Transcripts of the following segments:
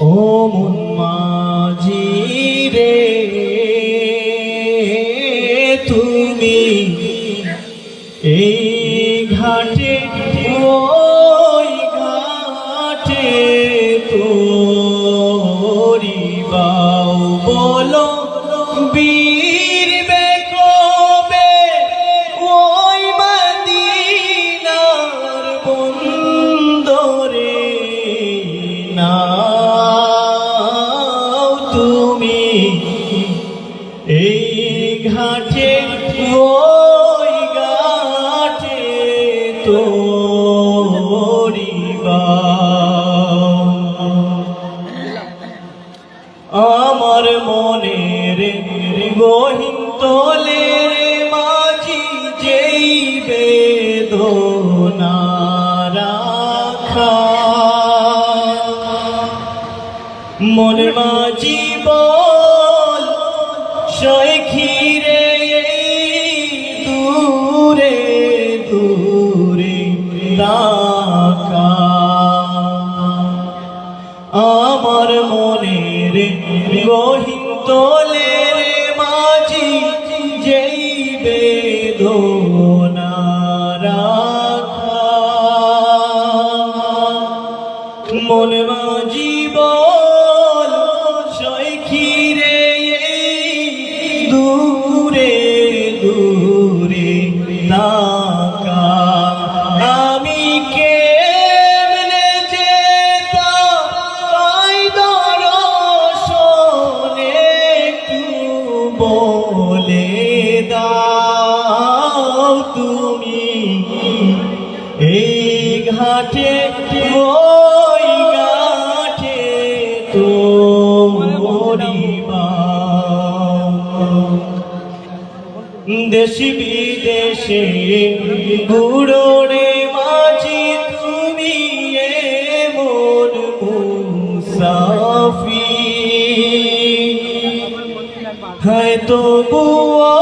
ও মন মাঝি রে তুমি এই ঘাটে ওই ঘাটে তোরি বাউ বলো বীর আমার মনের গহিন তোলে মাঝি যেই বেদনা মনে মাঝি গহিন তোলে মাঝি যেই বেদনা রাখা। মন মাঝি ঘাটে ওই ঘাটে তো দেশি বিদেশে বুড়োরে মাঝি তুমি এমন মুসাফি হয়তো বুয়া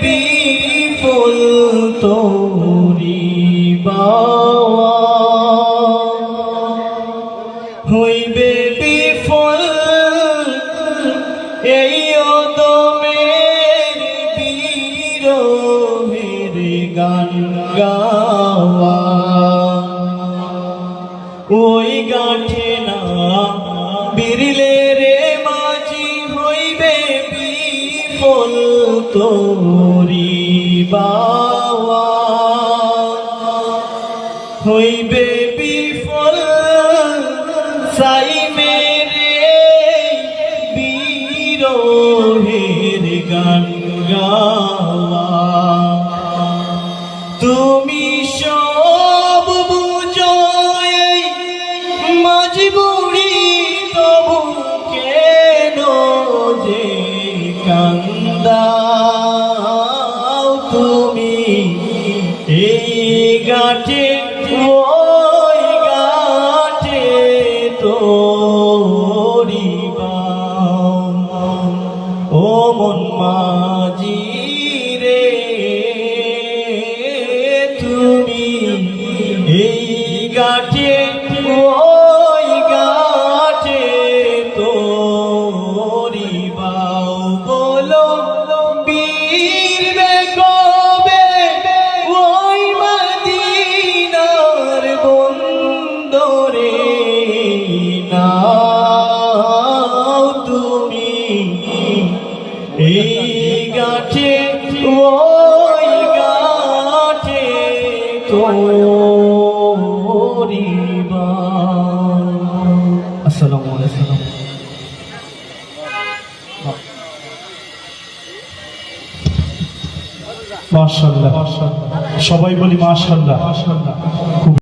হইবে বিফল তোরি বাওয়া হইবে বিফল সাই মেরে গান তুমি সব বুঝো তবু কেন যে কান্দাও তোরিবা তোরিবা আসসালামু আলাইকুম। সবাই বলি মাশাআল্লাহ। খুব